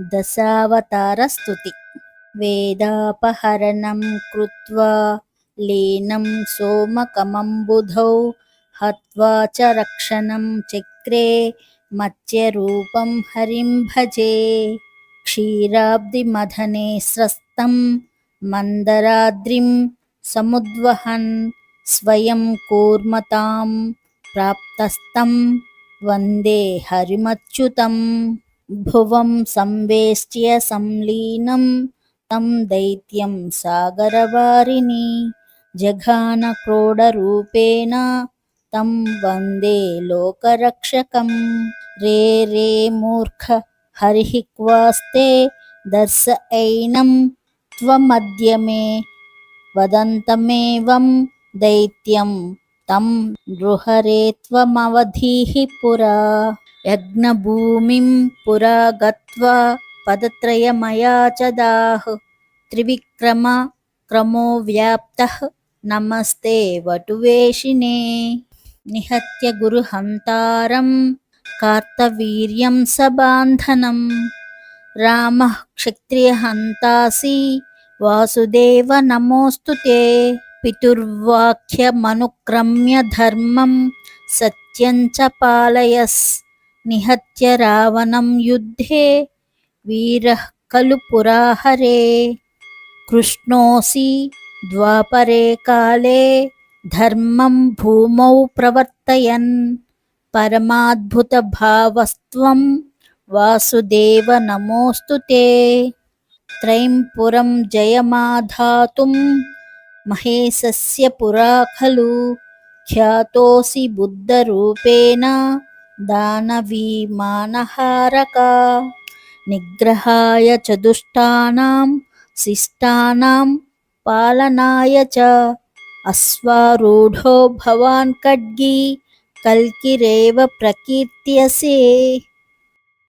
దశావతారస్తుతి. వేదాపహరణం కృత్వా లీనం సోమకమంబుధౌ హత్వా చ రక్షణం చక్రే మత్స్యరూపం హరిం భజే. క్షీరాబ్దిమథనే స్రస్తం మందరాద్రిం సముద్వహన్ స్వయం కూర్మతాం ప్రాప్తస్తం వందే హరిమచ్యుతం. భువం సంవేష్ట్య సంలీనం తం దైత్యం సాగరవారిని జఘాన క్రోడరూపేణ తం వందే లోకరక్షకం రే రే మూర్ఖ హరిః క్వాస్తే దర్శయైనం త్వమద్య మే వదంతమేవం దైత్యం తం నృహరే త్వమవధీః పురా యజ్ఞభూమిం పురా గత్వా పదత్రయమయా చ దాహు త్రివిక్రమ క్రమో వ్యాప్త. నమస్తే వటువేషినే. నిహత్య గురుహంతారం కార్తవీర్యం సబాంధనం. రామ క్షత్రియహంతాసి వాసుదేవ నమోస్తు తే. పితుర్వాక్యమనుక్రమ్య ధర్మం సత్యం చ పాలయస్. నిహత్య రావణం యుద్ధే వీర ఖలు పురాహరే. కృష్ణోసి ద్వాపరే కాలే ధర్మం భూమౌ ప్రవర్తయన్. పరమాద్భుత భావస్త్వం వాసుదేవ నమోస్తు తే. త్రైంపురం జయమాధాతుం మహేశస్య పురా ఖలు ఖ్యాతోసి బుద్ధరూపేణ. దానవీ మానహారక నిగ్రహాయ చ దుష్టానాం శిష్టానాం పాలనాయ చ అశ్వారూఢో భవాన్ ఖడ్గీ కల్కిరేవ ప్రకీర్త్యసే